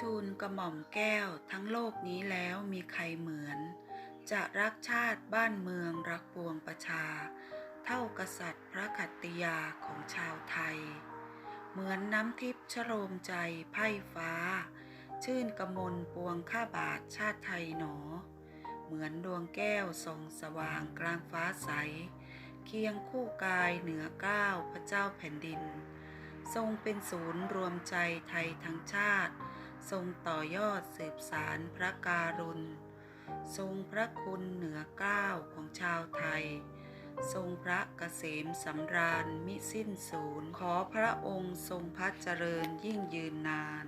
ทูลกระหม่อมแก้วทั้งโลกนี้แล้วมีใครเหมือน จะรักชาติบ้านเมืองรักปวงประชา เท่ากษัตริย์พระขัตติยาของชาวไทย เหมือนน้ำทิพย์ชโรมใจไพ่ฟ้า ชื่นกมลปวงข้าบาทชาติไทยหนอ เหมือนดวงแก้วส่องสว่างกลางฟ้าใส เคียงคู่กายเหนือเก้าวพระเจ้าแผ่นดิน ทรงเป็นศูนย์รวมใจไทยทั้งชาติ ทรงต่อยอดสืบสารพระการุณ ทรงพระคุณเหนือเก้าวของชาวไทย ทรงพระเกษมสำราญมิสิ้นสูญขอพระองค์ทรงพระเจริญยิ่งยืนนาน